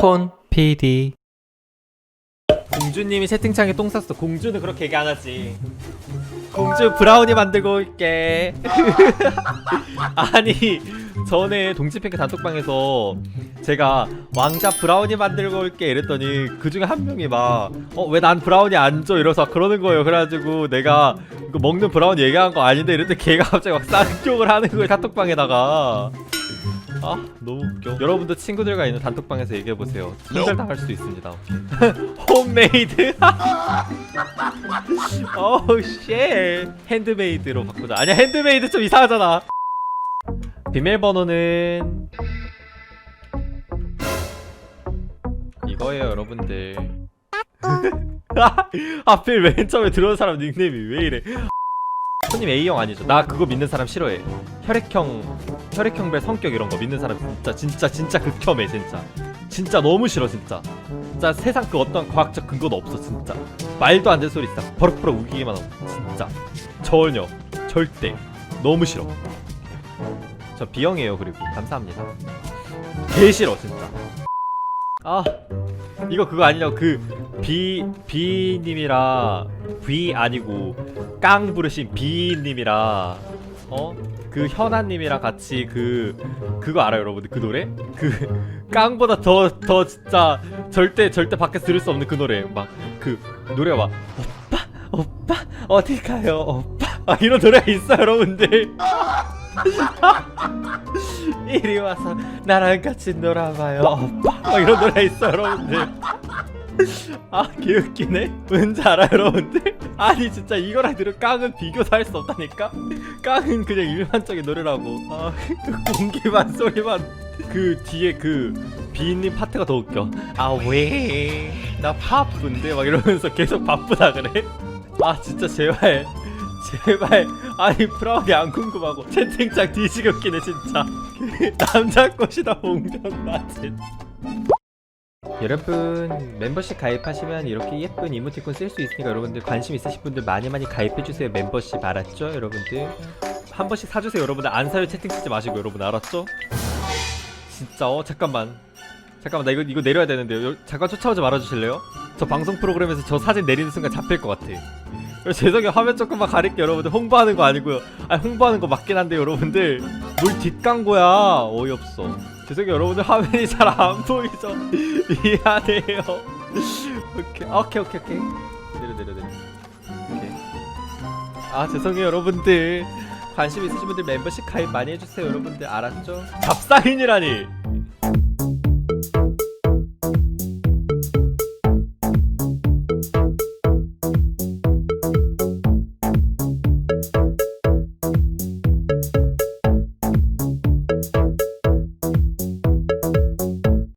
콘 PD 공주님이 채팅창에 똥 쌌어. 공주는 그렇게 얘기 안 하지. 공주 브라우니 만들고 올게. 아니 전에 동치핑크 단톡방에서 제가 왕자 브라우니 만들고 올게 이랬더니 그 중에 한 명이 막 어 왜 난 브라우니 안 줘? 이러서 그러는 거예요. 그래가지고 내가 이거 먹는 브라우니 얘기한 거 아닌데 이랬더니 걔가 갑자기 막 쌍욕을 하는 거예요 카톡방에다가 아 너무 웃겨. 여러분도 친구들과 있는 단톡방에서 얘기해보세요. 손절당할 수도 있습니다. 홈메이드? 어우 쉣. 핸드메이드로 바꾸자. 아니야 핸드메이드 좀 이상하잖아. 비밀번호는 이거예요 여러분들. 하필 맨 처음에 들어온 사람 닉네임이 왜 이래 손님 A형 아니죠. 나 그거 믿는 사람 싫어해. 혈액형 혈액형별 성격 이런 거 믿는 사람 진짜 진짜 진짜 극혐해 진짜. 진짜 너무 싫어 진짜. 진짜 세상 그 어떤 과학적 근거도 없어 진짜. 말도 안 되는 소리 진짜 버럭버럭 우기기만 하고 진짜. 전혀 절대 너무 싫어. 저 B형이에요 그리고. 감사합니다. 개 싫어 진짜 아 이거 그거 아니냐고. 그 B B님이라 V 아니고 깡 부르신 B님이라 어? 그 현아 님이랑 같이 그 그거 알아요 여러분들? 그 노래? 그 깡보다 더 더 진짜 절대 절대 밖에서 들을 수 없는 그 노래. 막 그 노래가 막 오빠 오빠 어디 가요? 오빠. 막 이런 노래가 있어요 여러분들 이리 와서 나랑 같이 놀아봐요. 오빠 막 이런 노래가 있어요 여러분들. 아 개웃기네. 뭔지 알아요 여러분들? 아니 진짜 이거랑 들은 깡은 비교도 할 수 없다니까? 깡은 그냥 일반적인 노래라고. 아그 공기만 소리만. 그 뒤에 그 비님 파트가 더 웃겨. 아 왜? 나 바쁜데? 막 이러면서 계속 바쁘다 그래? 아 진짜 제발 제발. 아니 브라운이 안 궁금하고 채팅창 뒤지게 웃기네 진짜. 남자 꽃이다 봉변나 진짜. 여러분 멤버십 가입하시면 이렇게 예쁜 이모티콘 쓸 수 있으니까 여러분들 관심 있으신 분들 많이 많이 가입해주세요 멤버십. 알았죠 여러분들? 한 번씩 사주세요 여러분들. 안 사요 채팅 치지 마시고 여러분. 알았죠? 진짜 어 잠깐만. 잠깐만 나 이거 이거 내려야 되는데요. 여- 잠깐 쫓아오지 말아주실래요? 저 방송 프로그램에서 저 사진 내리는 순간 잡힐 것 같아. 여- 죄송해요. 화면 조금만 가릴게요 여러분들. 홍보하는 거 아니고요. 아 홍보하는 거 맞긴 한데 여러분들. 뭘 뒷광고야. 어이없어. 죄송해요 여러분들. 화면이 잘 안 보이죠? 미안해요. 오케이 오케이 오케이 오케이. 내려 내려 내려. 오케이. 아 죄송해요 여러분들. 관심 있으신 분들 멤버십 가입 많이 해주세요 여러분들. 알았죠? 잡상인이라니